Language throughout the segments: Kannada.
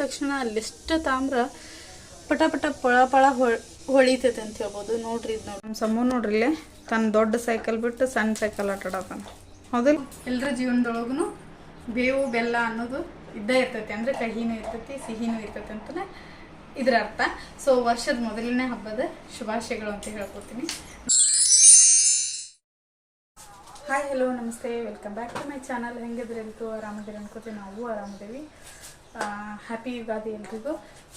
ತಕ್ಷಣ ಅಲ್ಲಿಷ್ಟು ತಾಮ್ರ ಪಟ ಪಟ ಪಳ ಪಳ ಹೊಳ್ ಹೊಳಿತೈತೆ ಅಂತ ಹೇಳ್ಬೋದು. ನೋಡ್ರಿ ಇದು ನೋಡಿ ನಮ್ಮ ಸಮೂ ನೋಡ್ರಿ ಇಲ್ಲೇ ತನ್ನ ದೊಡ್ಡ ಸೈಕಲ್ ಬಿಟ್ಟು ಸಣ್ಣ ಸೈಕಲ್ ಆಟ ಆಡತಾನ ಹೌದಿಲ್ಲ? ಎಲ್ಲರ ಜೀವನದೊಳಗೂ ಬೇವು ಬೆಲ್ಲ ಅನ್ನೋದು ಇದ್ದೇ ಇರ್ತೈತಿ. ಅಂದ್ರೆ ಕಹಿನೂ ಇರ್ತೈತಿ ಸಿಹಿನೂ ಇರ್ತೈತಿ ಅಂತಲೇ ಇದ್ರ ಅರ್ಥ. ಸೊ ವರ್ಷದ ಮೊದಲನೇ ಹಬ್ಬದ ಶುಭಾಶಯಗಳು ಅಂತ ಹೇಳ್ಕೊತೀನಿ ಹಾಯ್ ಹಲೋ ನಮಸ್ತೆ. Welcome back to my channel ಹೆಂಗಿದ್ರೆ? ಎಲ್ರಿಗೂ ಆರಾಮದಿರಿ ಅನ್ಕೋತೀವಿ. ನಾವು ಆರಾಮದೇವಿ. ಹ್ಯಾಪಿ ಯುಗಾದಿ ಎಲ್ರಿಗೂ.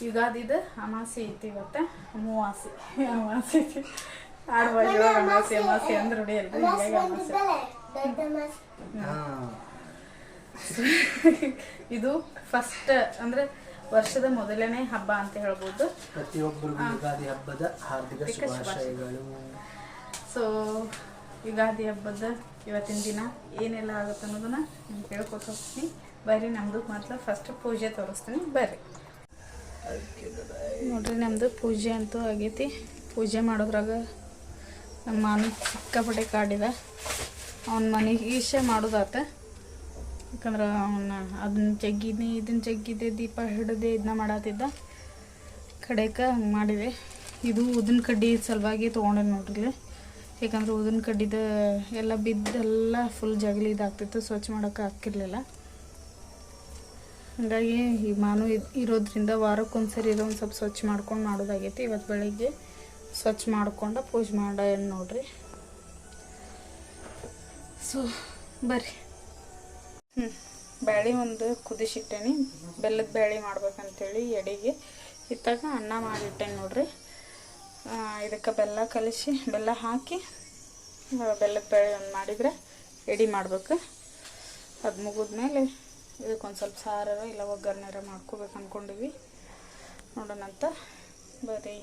ಯುಗಾದಿದ ಅಮಾಸೆ ಐತಿ ಇವತ್ತು. ಅಮಾವಾಸೆ ಅಮಾಸೆ ಐತಿ. ಆಡುವ ಇವಾಗ ಅಮಾಸೆ ಅಮಾಸೆ ಅಂದ್ರೆ ನೋಡಿ ಎಲ್ರು ಹೀಗಾಗಿ ಅಮಾಸೆ ಇದು ಫಸ್ಟ್ ಅಂದ್ರೆ ವರ್ಷದ ಮೊದಲನೇ ಹಬ್ಬ ಅಂತ ಹೇಳ್ಬೋದು. ಪ್ರತಿಯೊಬ್ಬರಿಗೂ ಯುಗಾದಿ ಹಬ್ಬದ ಹಾರ್ದಿಕ ಶುಭಾಶಯಗಳು. ಸೊ ಯುಗಾದಿ ಹಬ್ಬದ ಇವತ್ತಿನ ದಿನ ಏನೆಲ್ಲ ಆಗುತ್ತೆ ಅನ್ನೋದನ್ನ ನಿಮ್ಗೆ ಹೇಳ್ಕೊತ ಹೋಗ್ತೀನಿ. ಬರ್ರಿ, ನಮ್ದು ಮಾತ್ರ ಫಸ್ಟ್ ಪೂಜೆ ತೋರಿಸ್ತೀನಿ, ಬರ್ರಿ. ನೋಡ್ರಿ, ನಮ್ದು ಪೂಜೆ ಅಂತೂ ಆಗೈತಿ. ಪೂಜೆ ಮಾಡೋದ್ರಾಗ ನಮ್ಮ ಮಾನ ಸಿಕ್ಕಾಪಟ್ಟೆ ಕಾಡಿದ ಅವನ ಮನೆಗೆ ಈಶೆ ಮಾಡೋದಾತ. ಯಾಕಂದ್ರೆ ಅವನ್ನ ಅದನ್ನ ಜಗ್ಗಿದ್ನಿ ಇದನ್ನ ಜಗ್ಗಿದ್ದೆ, ದೀಪ ಹಿಡಿದೆ ಇದನ್ನ ಮಾಡತ್ತಿದ್ದ ಕಡೆಕ ಹಂಗೆ ಮಾಡಿದೆ. ಇದು ಉದಿನ ಕಡ್ಡಿ ಸಲುವಾಗಿ ತೊಗೊಂಡೆ ನೋಡ್ರಿ. ಯಾಕಂದ್ರೆ ಉದಿನ ಕಡ್ಡಿದ ಎಲ್ಲ ಬಿದ್ದೆಲ್ಲ ಫುಲ್ ಜಗಲಿ ಇದಾಗ್ತಿತ್ತು, ಸ್ವಚ್ಛ ಮಾಡೋಕೆ ಆಗ್ತಿರ್ಲಿಲ್ಲ. ಹಾಗಾಗಿ ಈ ಮಾನು ಇರೋದ್ರಿಂದ ವಾರಕ್ಕೊಂದ್ಸರಿ ಸರಿ ಒಂದು ಸ್ವಲ್ಪ ಸ್ವಚ್ಛ ಮಾಡ್ಕೊಂಡು ಮಾಡೋದಾಗೈತಿ. ಇವತ್ತು ಬೆಳಗ್ಗೆ ಸ್ವಚ್ಛ ಮಾಡ್ಕೊಂಡು ಪೂಜೆ ಮಾಡ ನೋಡ್ರಿ. ಸೊ, ಬರ್ರಿ. ಹ್ಞೂ ಬ್ಯಾಳಿ ಒಂದು ಕುದಿಸಿಟ್ಟೇನಿ. ಬೆಲ್ಲದ ಬ್ಯಾಳಿ ಮಾಡ್ಬೇಕಂತೇಳಿ ಎಡೆಗೆ ಇತ್ತಾಗ ಅನ್ನ ಮಾಡಿಟ್ಟೇನಿ ನೋಡ್ರಿ. ಇದಕ್ಕೆ ಬೆಲ್ಲ ಕಲಿಸಿ, ಬೆಲ್ಲ ಹಾಕಿ ಬೆಲ್ಲದ ಬ್ಯಾಳಿ ಒಂದು ಮಾಡಿದರೆ ಎಡೆ ಮಾಡ್ಬೇಕು. ಅದು ಮುಗಿದ್ಮೇಲೆ ಇದಕ್ಕೊಂದು ಸ್ವಲ್ಪ ಸಾರಾರ ಇಲ್ಲ ಒಗ್ಗರಣೆರ ಮಾಡ್ಕೋಬೇಕು ಅಂದ್ಕೊಂಡಿವಿ ನೋಡೋಣಂತ ಬರ್ರಿ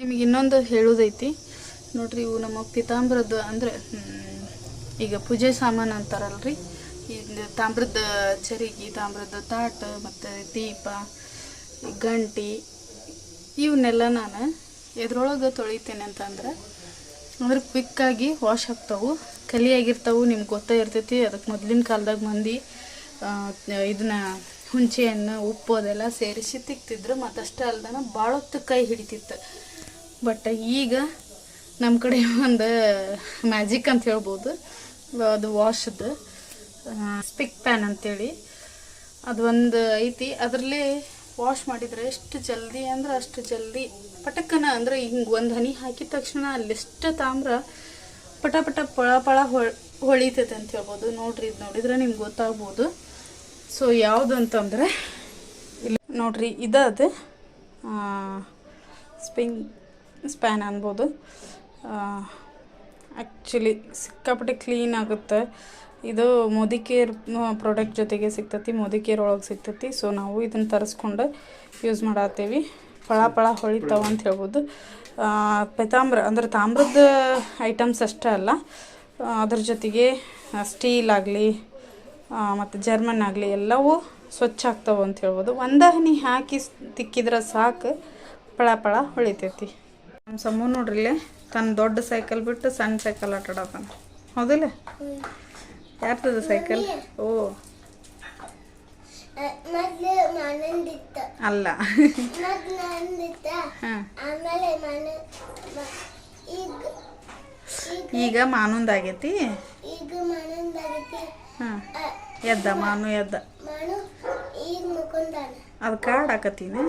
ನಿಮಗೆ ಇನ್ನೊಂದು ಹೇಳೋದೈತಿ. ನೋಡ್ರಿ ಇವು ನಮ್ಮ ಪಿತಾಂಬ್ರದ ಅಂದರೆ ಈಗ ಪೂಜೆ ಸಾಮಾನು ಅಂತಾರಲ್ರಿ. ಈಗ ತಾಮ್ರದ ಚರಿಗಿ ತಾಮ್ರದ ತಾಟ, ಮತ್ತು ದೀಪ ಗಂಟಿ ಇವನ್ನೆಲ್ಲ ನಾನು ಎದ್ರೊಳಗೆ ತೊಳಿತೇನೆ ಅಂತಂದ್ರೆ ಅಂದ್ರೆ ಕ್ವಿಕ್ಕಾಗಿ ವಾಶ್ ಆಗ್ತಾವೆ. ಕಲಿಯಾಗಿರ್ತಾವು, ನಿಮ್ಗೆ ಗೊತ್ತೇ ಇರ್ತೈತಿ. ಅದಕ್ಕೆ ಮೊದಲಿನ ಕಾಲದಾಗ ಮಂದಿ ಇದನ್ನ ಹುಂಚೆಯನ್ನು, ಉಪ್ಪು ಅದೆಲ್ಲ ಸೇರಿಸಿ ತಿಕ್ತಿದ್ರು. ಮತ್ತಷ್ಟೇ ಅಲ್ದನ ಭಾಳ ಹೊತ್ತು ಕೈ ಹಿಡಿತಿತ್ತು. ಬಟ್ ಈಗ ನಮ್ಮ ಕಡೆ ಒಂದು ಮ್ಯಾಜಿಕ್ ಅಂತ ಹೇಳ್ಬೋದು. ಅದು ವಾಶದ್ದು ಸ್ಪಿಕ್ ಪ್ಯಾನ್ ಅಂತೇಳಿ. ಅದು ಒಂದು ಐತಿ. ಅದರಲ್ಲಿ ವಾಶ್ ಮಾಡಿದರೆ ಎಷ್ಟು ಜಲ್ದಿ ಅಂದ್ರೆ ಅಷ್ಟು ಜಲ್ದಿ ಪಟಕ್ಕನ ಅಂದ್ರೆ ಹಿಂಗೆ ಒಂದು ಹನಿ ಹಾಕಿದ ತಕ್ಷಣ ಅಲ್ಲಿಷ್ಟು ತಾಮ್ರ ಪಟ ಪಟ ಪಳ ಪಳ ಹೊಳ್ ಹೊಳಿತೈತೆ ಅಂತ ಹೇಳ್ಬೋದು. ನೋಡ್ರಿ, ಇದು ನೋಡಿದ್ರೆ ನಿಮ್ಗೆ ಗೊತ್ತಾಗ್ಬೋದು. ಸೊ ಯಾವುದು ಅಂತಂದರೆ ಇಲ್ಲಿ ನೋಡ್ರಿ ಇದಾದೆ ಸ್ಪಿಂಗ್ ಸ್ಪ್ಯಾನ್ ಅನ್ಬೋದು. ಆ್ಯಕ್ಚುಲಿ ಸಿಕ್ಕಾಪಟ್ಟೆ ಕ್ಲೀನ್ ಆಗುತ್ತೆ. ಇದು ಮೋದಿ ಕೇರ್ ಪ್ರಾಡಕ್ಟ್ ಜೊತೆಗೆ ಸಿಗ್ತತಿ ಮೋದಿ ಕೇರ್ ಒಳಗೆ ಸಿಗ್ತತಿ ಸೊ ನಾವು ಇದನ್ನು ತರಿಸ್ಕೊಂಡು ಯೂಸ್ ಮಾಡತ್ತೀವಿ. ಫಳ ಫಳ ಹೊಳಿತಾವ ಅಂತ ಹೇಳ್ಬೋದು. ಆ, ಅಂದರೆ ತಾಮ್ರದ ಐಟಮ್ಸ್ ಅಷ್ಟೇ ಅಲ್ಲ. ಅದ್ರ ಜೊತೆಗೆ ಸ್ಟೀಲ್ ಆಗಲಿ ಮತ್ತು ಜರ್ಮನ್ ಆಗಲಿ ಎಲ್ಲವೂ ಸ್ವಚ್ಛ ಆಗ್ತಾವೆ ಅಂತ ಹೇಳ್ಬೋದು. ಒಂದು ಹನಿ ಹಾಕಿ ತಿಕ್ಕಿದ್ರೆ ಸಾಕು ಪಳ ಪಳ ಹೊಳಿತೈತಿ. ನಮ್ಮ ಸಮೂ ನೋಡ್ರಿ ಇಲ್ಲೇ ತನ್ನ ದೊಡ್ಡ ಸೈಕಲ್ ಬಿಟ್ಟು ಸಣ್ಣ ಸೈಕಲ್ ಆಟ ಆಡತಾನ ಹೌದಿಲ್ಲ ಯಾರ್ತದ ಸೈಕಲ್ ಓ. ಅಲ್ಲ. ಹಾಂ. ಈಗ ಮಾನೊಂದಾಗೈತಿ ಈಗ ಮನಂದಾಗೈತಿ ಹಾಂ. ಎದ್ದ ಮಾನು ಎದ್ದ. ಅದು ಕಾರ್ಡ್ ಹಾಕತ್ತೀನಿ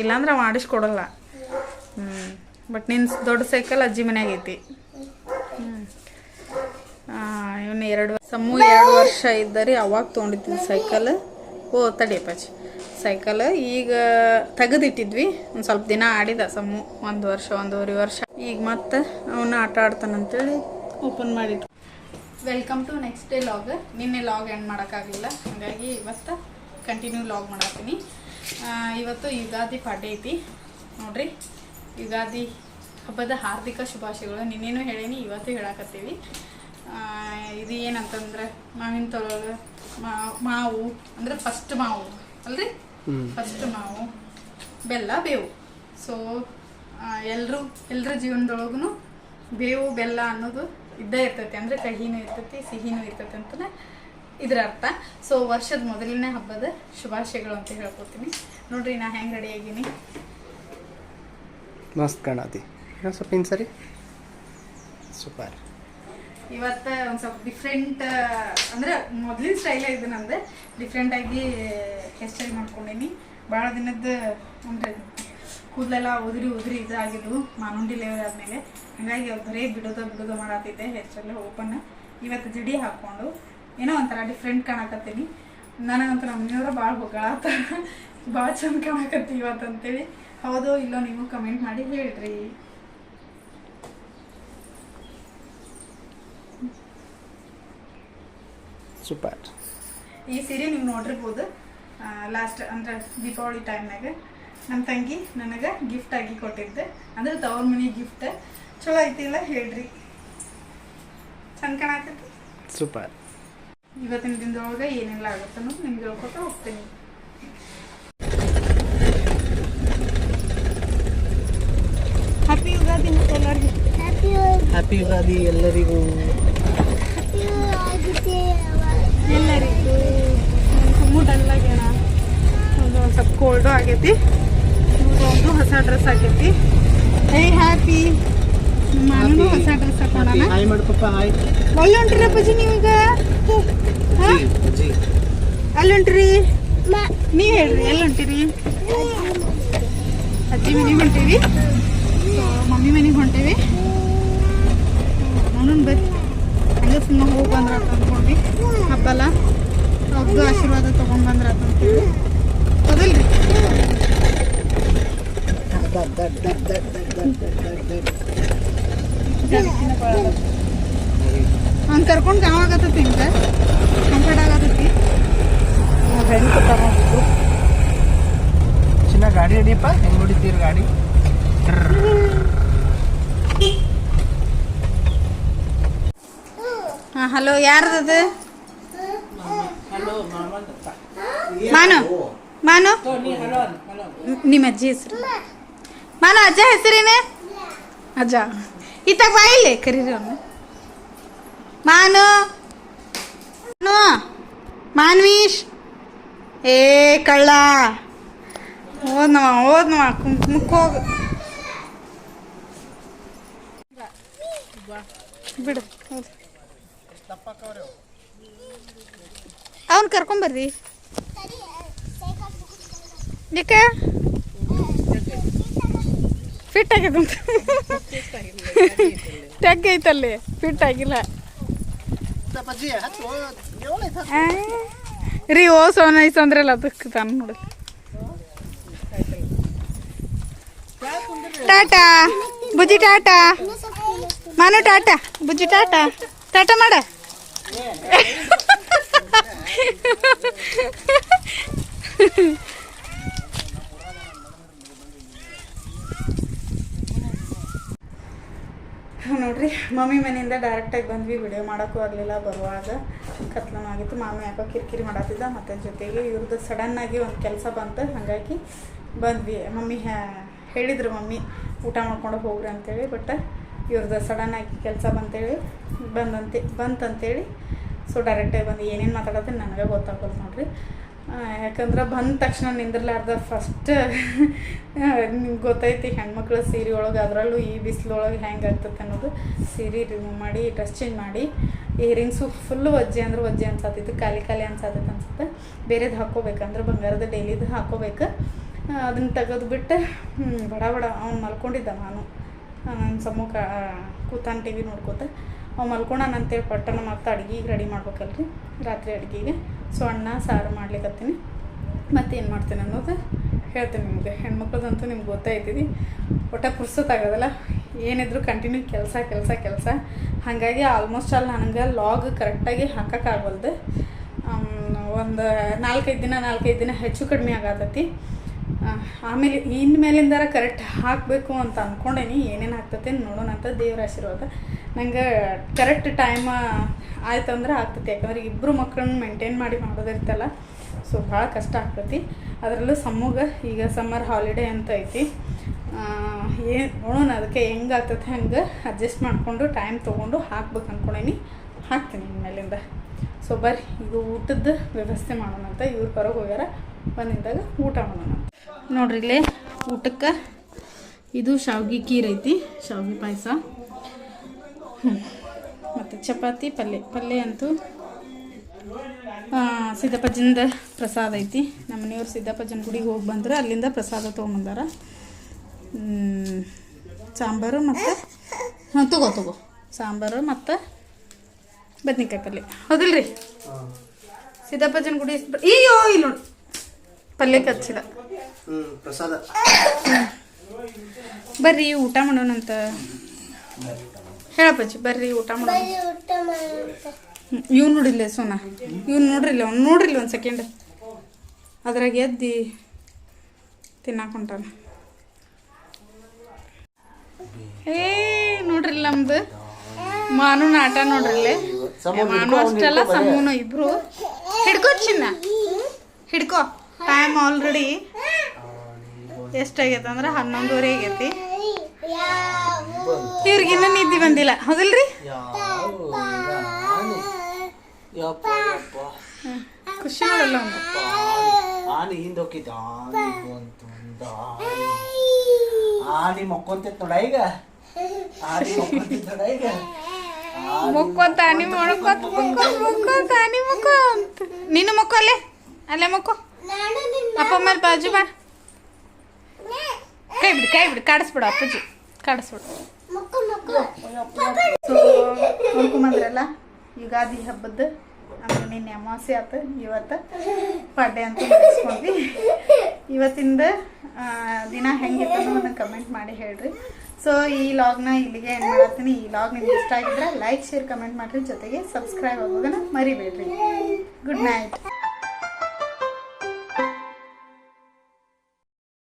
ಇಲ್ಲಾಂದ್ರೆ ಮಾಡಿಸ್ಕೊಡಲ್ಲ. ಹ್ಞೂ ಬಟ್ ನಿನ್ನ ದೊಡ್ಡ ಸೈಕಲ್ ಅಜ್ಜಿ ಮನ್ಯಾಗ ಐತಿ. ಇವನು ಎರಡು ಸಮೂಹ ಎರಡು ವರ್ಷ ಇದ್ದರಿ ಅವಾಗ ತೊಗೊಂಡಿದ್ದೀನಿ ಸೈಕಲ್. ಓ ತಡಿಯಪ್ಪಾಜಿ ಸೈಕಲ್ ಈಗ ತೆಗೆದಿಟ್ಟಿದ್ವಿ. ಒಂದು ಸ್ವಲ್ಪ ದಿನ ಆಡಿದ, ಸಮು ಒಂದು ವರ್ಷ, ಒಂದೂವರೆ ವರ್ಷ. ಈಗ ಮತ್ತೆ ಅವನ್ನ ಆಟ ಆಡ್ತಾನಂತೇಳಿ ಓಪನ್ ಮಾಡಿದ್ವಿ welcome to next day log ನಿನ್ನೆ ಲಾಗ್ ಎಂಡ್ ಮಾಡೋಕ್ಕಾಗಲಿಲ್ಲ. ಹಾಗಾಗಿ ಇವತ್ತು ಕಂಟಿನ್ಯೂ ಲಾಗ್ ಮಾಡತ್ತೀನಿ. ಇವತ್ತು ಯುಗಾದಿ ಪಾಡ್ಯ ಐತಿ. ನೋಡ್ರಿ, ಯುಗಾದಿ ಹಬ್ಬದ ಹಾರ್ದಿಕ ಶುಭಾಶಯಗಳು. ನಿನ್ನೇನು ಹೇಳೀನಿ, ಇವತ್ತು ಹೇಳಕತ್ತೀವಿ. ಇದು ಏನಂತಂದ್ರೆ ಮಾವಿನ ತೊಳಗ ಮಾವು, ಅಂದ್ರೆ ಫಸ್ಟ್ ಮಾವು. ಅಲ್ರಿ? ಫಸ್ಟ್ ನಾವು ಬೆಲ್ಲ ಬೇವು. ಸೊ ಎಲ್ಲರೂ ಎಲ್ಲರ ಜೀವನದೊಳಗೂ ಬೇವು ಬೆಲ್ಲ ಅನ್ನೋದು ಇದ್ದೇ ಇರ್ತೈತಿ. ಅಂದ್ರೆ ಕಹಿನೂ ಇರ್ತೈತಿ ಸಿಹಿನೂ ಇರ್ತೈತಿ ಅಂತಲೇ ಇದ್ರ ಅರ್ಥ. ಸೊ ವರ್ಷದ ಮೊದಲನೇ ಹಬ್ಬದ ಶುಭಾಶಯಗಳು ಅಂತ ಹೇಳ್ಕೊತೀನಿ ನೋಡ್ರಿ ನಾ ಹೆಂಗೆ ರೆಡಿ ಆಗಿನಿ ಮಸ್ತ್ ಕಾಣತಿ ಸ್ವಲ್ಪ ಸರಿ. ಸೂಪರ್. ಇವತ್ತು ಒಂದು ಸ್ವಲ್ಪ ಡಿಫ್ರೆಂಟ್ ಅಂದ್ರೆ ಮೊದಲಿನ ಸ್ಟೈಲೇ ಇದು ನಂದು. ಡಿಫ್ರೆಂಟ್ ಆಗಿ ಹೇರ್ ಸ್ಟೈಲ್ ಮಾಡ್ಕೊಂಡೀನಿ. ಭಾಳ ದಿನದ ಅಂದ್ರೆ ಕೂದಲೆಲ್ಲ ಉದುರಿ ಉದುರಿ ಇದಾಗಿದ್ವು. ಮಾನುಂಡಿ ಲೆವೆಲ್ ಆದಮೇಲೆ. ಹಂಗಾಗಿ ಬರೀ ಬಿಡೋದ ಬಿಡೋದ ಮಾಡತ್ತಿದ್ದೆ ಹೇರ್ ಸ್ಟೈಲ್ ಓಪನ್ ಇವತ್ತು ಜಡಿ ಹಾಕ್ಕೊಂಡು ಏನೋ ಒಂಥರ ಡಿಫ್ರೆಂಟ್ ಕಾಣಕತ್ತೀನಿ. ನನಗಂತೂ ನಮ್ಮ ಮನೆಯವ್ರು ಭಾಳ ಹೊಗಳಾತ ಭಾಳ ಚಂದ ಕಾಣಕತ್ತಿ ಇವತ್ತು ಅಂತೇಳಿ ಹೌದು ಇಲ್ಲೋ ನೀವು ಕಮೆಂಟ್ ಮಾಡಿ ಹೇಳ್ರಿ. ಸೂಪರ್ ಈ ಸೀರೆ ನೀವು ನೋಡಿರ್ಬೋದು. ಲಾಸ್ಟ್ ಅಂದ್ರೆ ದೀಪಾವಳಿ ಟೈಮ್ನಾಗ ನಮ್ಮ ತಂಗಿ ನನಗೆ ಗಿಫ್ಟ್ ಆಗಿ ಕೊಟ್ಟಿದ್ದೆ. ಅಂದ್ರೆ ತವ್ರ ಮನೆ ಗಿಫ್ಟ್ ಚಲೋ ಐತಿಲ್ಲ ಹೇಳ್ರಿ. ಚಂದ ಕಾಣತೈತಿ ಸೂಪರ್ ಇವತ್ತಿನ ದಿನದೊಳಗೆ ಏನೆಲ್ಲ ಆಗುತ್ತೆ ಅನ್ನೋದು ನಿಮ್ಗೆ ಹೇಳ್ಕೊತ ಹೋಗ್ತೀನಿ. ಹ್ಯಾಪಿ ಯುಗಾದಿ ಮತ್ತೆ ಎಲ್ಲರಿಗೂ. ಹ್ಯಾಪಿ ಹ್ಯಾಪಿ ಯುಗಾದಿ ಎಲ್ಲರಿಗೂ. ಎಲ್ಲರಿಗೂ ಮೂಡಲ್ಲಾಗ್ಯಾನ ಒಂದು ಒಂದು ಸ್ವಲ್ಪ ಕೋಲ್ಡು ಆಗೈತಿ. ಒಂದು ಹೊಸ ಡ್ರೆಸ್ ಆಗೈತಿ ಹೇ ಹ್ಯಾಪಿ ನಾನು ಹೊಸ ಡ್ರೆಸ್ ಹಾಕೋಣ ಹಾಯ್ ಮಾಡು ಪಪ್ಪ ಹಾಯ್ ಅಲ್ಲಿ ಹೊಂಟ್ರಿ ಅಪ್ಪಾಜಿ ನೀವೀಗ? ಹಾ? ಅಜ್ಜಿ ಅಲ್ಲಿ ಹೊಂಟ್ರಿ ನೀವ್ ಹೇಳ್ರಿ ಎಲ್ಲಿ ಹೊಂಟಿರಿ ಅಜ್ಜಿ ಮನೆಗೆ ಹೊಂಟೀವಿ. ಮಮ್ಮಿ ಮನೆಗೆ ಹೊಂಟೀವಿ. ನಾನು ಬರ್ರಿ ಹಂಗೆ ಸುಮ್ಮನೆ ಹೋಗಿ ಬಂದ್ರ ಅಂದ್ಕೊಂಡ್ವಿ ಹಬ್ಬಲ್ಲ? ಹಬ್ಬದ ಆಶೀರ್ವಾದ ತಗೊಂಡ್ ಬಂದ್ರ ಅಂತೇಳಿ ಹೌದಲ್ರಿ ಅವ್ನು ಕರ್ಕೊಂಡು ಗಾವ ಆಗತ್ತೈತಿ ಹಿಂಗೆ ಕಂಫರ್ಟ್ ಆಗತ್ತೈತಿ ಚಿನ್ನ ಗಾಡಿ ಅಡಿಯಪ್ಪ? ಹೆಂಗ್ ಹೊಡಿತೀರಿ ಗಾಡಿ? ಹಾಂ, ಹಲೋ, ಯಾರದದು? ಮಾನು ಮಾನು? ನಿಮ್ಮ ಅಜ್ಜಿ ಹೆಸರು. ಮಾನು, ಅಜ್ಜ ಹೆಸರೇನೆ? ಅಜ್ಜ. ಇತ್ತಾಗ ಬಾಯಿಲೆ, ಕರೀರಿ ಅವನು. ಮಾನು? ಮಾನು? ಮಾನ್ವೀಶ್? ಏ, ಕಳ್ಳ. ಓದ್ನವ ಓದ್ನವ ಮುಕ್ಕೋಗ ಬಿಡು ಹೌದು ಅವ್ನು ಕರ್ಕೊಂಬರ್ರಿ ಯಾಕೆ? ಫಿಟ್ ಆಗ್ಯದಂತ ಟೆಗ್ ಐತಲ್ಲಿ. ಫಿಟ್ ಆಗಿಲ್ಲ. ರೀ ಓ ಸೋನ ಐಸ್ ಅಂದ್ರಲ್ಲ ಅದಕ್ಕೆ ತಾನು ನೋಡಿ ಟಾಟಾ ಬುಜ್ಜಿ ಟಾಟಾ. ಮಾನು ಟಾಟಾ ಬುಜ್ಜಿ ಟಾಟಾ. ಟಾಟಾ ಮಾಡ. ನೋಡ್ರಿ, ಮಮ್ಮಿ ಮನೆಯಿಂದ ಡೈರೆಕ್ಟಾಗಿ ಬಂದ್ವಿ. ವಿಡಿಯೋ ಮಾಡೋಕ್ಕೂ ಆಗಲಿಲ್ಲ, ಬರುವಾಗ ಕತ್ಲನಾಗಿತ್ತು ಮಾಮಿ ಯಾಕೋ ಕಿರಿಕಿರಿ ಮಾಡತ್ತಿದ್ದ, ಮತ್ತು ಜೊತೆಗೆ ಇವ್ರದ್ದು ಸಡನ್ನಾಗಿ ಒಂದು ಕೆಲಸ ಬಂತು. ಹಾಗಾಗಿ ಬಂದ್ವಿ. ಮಮ್ಮಿ ಹೇಳಿದ್ರು ಮಮ್ಮಿ, ಊಟ ಮಾಡ್ಕೊಂಡು ಹೋಗ್ರಿ ಅಂತೇಳಿ ಬಟ್ ಇವ್ರದ್ದು ಸಡನ್ನಾಗಿ ಕೆಲಸ ಬಂತೇಳಿ, ಬಂದಂತೆ, ಬಂತಂತೇಳಿ ಸೊ ಡೈರೆಕ್ಟಾಗಿ ಬಂದು ಏನೇನು ಮಾತಾಡೋದು ನನಗೆ ಗೊತ್ತಾಗೋದು ನೋಡಿರಿ. ಯಾಕಂದ್ರೆ ಬಂದ ತಕ್ಷಣ ನಿಂದ್ರಲಾರ್ದ ಫಸ್ಟ್ ನಿಮ್ಗೆ ಗೊತ್ತೈತಿ ಹೆಣ್ಮಕ್ಳು ಸೀರೆ ಒಳಗೆ ಅದರಲ್ಲೂ ಈ ಬಿಸಿಲೊಳಗೆ ಹೆಂಗೆ ಆಗ್ತದೆ ಅನ್ನೋದು. ಸೀರೆ ರಿಮೂವ್ ಮಾಡಿ ಡ್ರೆಸ್ ಚೇಂಜ್ ಮಾಡಿ ಇಯರಿಂಗ್ಸು ಫುಲ್ಲು ಒಜ್ಜೆ ಅಂದ್ರೆ ಒಜ್ಜೆ ಅನ್ಸತ್ತಿತ್ತು ಖಾಲಿ ಖಾಲಿ ಅನ್ಸತ್ತೈತೆ ಅನ್ಸುತ್ತೆ. ಬೇರೆದು ಹಾಕ್ಕೋಬೇಕಂದ್ರೆ ಬಂಗಾರದ ಡೈಲಿದು ಹಾಕ್ಕೋಬೇಕು ಅದನ್ನು ತೆಗೆದು ಬಿಟ್ಟು ಬಡ ಬಡ ಅವ್ನು ಮಲ್ಕೊಂಡಿದ್ದ ನಾನು. ನನ್ನ ಸಮ್ಮುಖ ಕೂತಾನ ಟಿ ವಿ ನೋಡ್ಕೋತ. ಅವು ಮಲ್ಕೊಂಡಾನ ಅಂತೇಳಿ ಪಟ್ಟನ ಮತ್ತೆ ಅಡ್ಗೆಗೆ ರೆಡಿ ಮಾಡ್ಬೇಕಲ್ರಿ ರಾತ್ರಿ ಅಡುಗೆಗೆ. ಸೊ ಅನ್ನ ಸಾರು ಮಾಡ್ಲಿಕ್ಕತ್ತೀನಿ ಏನು ಮಾಡ್ತೀನಿ ಅನ್ನೋದು ಹೇಳ್ತೀನಿ ನಿಮಗೆ. ಹೆಣ್ಮಕ್ಳದಂತೂ ನಿಮ್ಗೆ ಗೊತ್ತಾಯ್ತಿದೆ. ಒಟ್ಟ ಪುರ್ಸತ್ತಾಗೋದಲ್ಲ ಏನಿದ್ರು ಕಂಟಿನ್ಯೂ ಕೆಲಸ ಕೆಲಸ ಕೆಲಸ. ಹಾಗಾಗಿ ಆಲ್ಮೋಸ್ಟ್ ಅಲ್ಲಿ ನನಗೆ ಲಾಗ್ ಕರೆಕ್ಟಾಗಿ ಹಾಕೋಕ್ಕಾಗಲ್ದು ಒಂದು ನಾಲ್ಕೈದು ದಿನ ನಾಲ್ಕೈದು ದಿನ ಹೆಚ್ಚು ಕಡಿಮೆ ಆಗತೈತಿ. ಆ, ಆಮೇಲೆ ಇನ್ಮೇಲಿಂದಾರ ಕರೆಕ್ಟ್ ಹಾಕಬೇಕು ಅಂತ ಅಂದ್ಕೊಂಡೇನಿ ಏನೇನು ಆಗ್ತತೆ ನೋಡೋಣ ಅಂತ ದೇವ್ರ ಆಶೀರ್ವಾದ. ನಂಗೆ ಕರೆಕ್ಟ್ ಟೈಮ್ ಆಯ್ತಂದ್ರೆ ಆಗ್ತೈತಿ. ಯಾಕಂದ್ರೆ ಇಬ್ಬರು ಮಕ್ಕಳನ್ನ ಮೇಂಟೈನ್ ಮಾಡಿ ಮಾಡೋದಿರ್ತಲ್ಲ ಸೊ ಭಾಳ ಕಷ್ಟ ಆಗ್ತೈತಿ. ಅದರಲ್ಲೂ ಸಮ್ಮುಗ ಈಗ ಸಮ್ಮರ್ ಹಾಲಿಡೇ ಅಂತ ಐತಿ. ಏನು ನೋಡೋಣ ಅದಕ್ಕೆ ಹೆಂಗೆ ಆಗ್ತತೆ ಹಂಗೆ ಅಡ್ಜಸ್ಟ್ ಮಾಡಿಕೊಂಡು ಟೈಮ್ ತೊಗೊಂಡು ಹಾಕ್ಬೇಕು ಅಂದ್ಕೊಂಡೇನಿ ಹಾಕ್ತೀನಿ ಇನ್ಮೇಲಿಂದ. ಸೊ ಬರ್ರಿ, ಈಗ ಊಟದ ವ್ಯವಸ್ಥೆ ಮಾಡೋಣ ಅಂತ ಇವ್ರು ಹೊರಗೆ ಹೋಗ್ಯಾರ. ಬಂದಿಂದಾಗ ಊಟ ಮಾಡೋಣ. ನೋಡ್ರಿ ಇಲ್ಲೇ ಊಟಕ್ಕೆ ಇದು ಶಾವ್ಗೆ ಕೀರ್ ಐತಿ ಶಾವ್ಗೆ ಪಾಯಸ. ಮತ್ತು ಚಪಾತಿ ಪಲ್ಯ ಪಲ್ಯ ಅಂತೂ ಆ, ಸಿದ್ದಪ್ಪಜ್ಜಂದ ಪ್ರಸಾದ ಐತಿ. ನಮ್ಮ ಮನೆಯವ್ರು ಸಿದ್ದಪ್ಪಜ್ಜನ ಗುಡಿಗೆ ಹೋಗಿ ಬಂದ್ರೆ ಅಲ್ಲಿಂದ ಪ್ರಸಾದ ತೊಗೊಂಬಂದಾರ. ಸಾಂಬಾರು ಮತ್ತು ಹಾಂ ತಗೋ ತಗೋ. ಸಾಂಬಾರು ಮತ್ತು ಬದ್ನಿಕಾಯಿ ಪಲ್ಯ ಹೌದಿಲ್ರಿ? ಸಿದ್ದಪ್ಪಜ್ಜನ ಗುಡಿ ಅಯ್ಯೋ ಇಲ್ಲ ನೋಡಿ. ಪಲ್ಯಕ್ಕೆ ಹಚ್ಚಿದ ಪ್ರಸಾದ. ಬರ್ರಿ ಊಟ ಮಾಡೋಣಂತ ಹೇಳಪ್ಪಜ್ಜಿ ಬರ್ರಿ ಊಟ ಮಾಡೋಣ. ಇವ್ ನೋಡಿಲ್ಲ ಸೋನಾ. ಇವ್ ನೋಡ್ರಿಲ್ಲ ಅವ್ನು ನೋಡ್ರಿಲ್ಲ ಒಂದು ಸೆಕೆಂಡ್ ಅದ್ರಾಗ ಎದ್ದಿ ತಿನ್ನಾಕೊಂಟಾನ ಏ ನೋಡ್ರಿಲ್ಲ ನಮ್ದು. ಮಾನು ಆಟ ನೋಡ್ರಿಲ್ಲೇ. ಮಾನು ಅಷ್ಟಲ್ಲ ಸಮೂನು ಇಬ್ರು. ಹಿಡ್ಕೋ ಚಿನ್ನ. ಹಿಡ್ಕೋ. ಟೈಮ್ ಆಲ್ರೆಡಿ ಎಷ್ಟಾಗೈತೆ ಅಂದ್ರೆ ಹನ್ನೊಂದುವರೆ ಆಗೈತಿ. ಇವ್ರಿಗಿನ್ನ ನಿದ್ದೆ ಬಂದಿಲ್ಲ. ಹೌದಲ್ರಿ? ಖುಷಿ ಮಾಡಲ್ಲ ಆನಿ ಹಿಂದೆ ಹೋಗಿದ್ದ ಆನಿ ಬಂತು ಒಂದ ಆನಿ ಆನಿ ಮಕ್ಕೊಂತೈತ್ ನೋಡ ಈಗ ಆನಿ ಮಕ್ಕೊಂತೈತ್ ನೋಡ ಈಗ ಮುಕ್ಕೋತ, ನೀ ಮೊಣಕೋತ ಮುಕ್ಕೋ ಮುಕ್ಕೋತ, ನೀ ಮುಕ್ಕೋ ಅಂತ. ನೀನು ಮುಕ್ಕೋ ಅಲ್ಲೇ? ಅಲ್ಲೇ ಮುಕ್ಕೋ. ನಿನ್ನ ಅಪ್ಪ ಮೇಲೆ ಬಾಜು ಬಾ. ಕೈ ಬಿಡು ಕೈ ಬಿಡು ಕಾಡಿಸ್ಬಿಡು ಅಪ್ಪಾಜಿ. ಕಾಡಿಸ್ಬಿಡು. ಮಕ್ಕು ಮಕ್ಕು. ಸೊ ನೋಡ್ಕೊಂಬಂದ್ರಲ್ಲ ಯುಗಾದಿ ಹಬ್ಬದ ಅಂದ್ರೆ ನಿನ್ನೆ ಅಮಾವಾಸ್ಯೆ ಆತು ಇವತ್ತು ಪಾಡ್ಯ ಅಂತ ಮುಗಿಸ್ಕೊಂಡ್ವಿ. ಇವತ್ತಿಂದ ದಿನ ಹೆಂಗಿತ್ತು ಅನ್ನೋದನ್ನ ಕಮೆಂಟ್ ಮಾಡಿ ಹೇಳ್ರಿ. ಸೊ ಈ ಲಾಗ್ನ ಇಲ್ಲಿಗೆ ಏನು ಮಾಡತ್ತೀನಿ ಈ ಲಾಗ್ ನಿಮ್ಗೆ ಇಷ್ಟ ಆಗಿದ್ರೆ ಲೈಕ್ ಶೇರ್ ಕಮೆಂಟ್ ಮಾಡಿರಿ. ಜೊತೆಗೆ ಸಬ್ಸ್ಕ್ರೈಬ್ ಆಗೋದನ್ನ ಮರಿಬೇಡ್ರಿ. Good night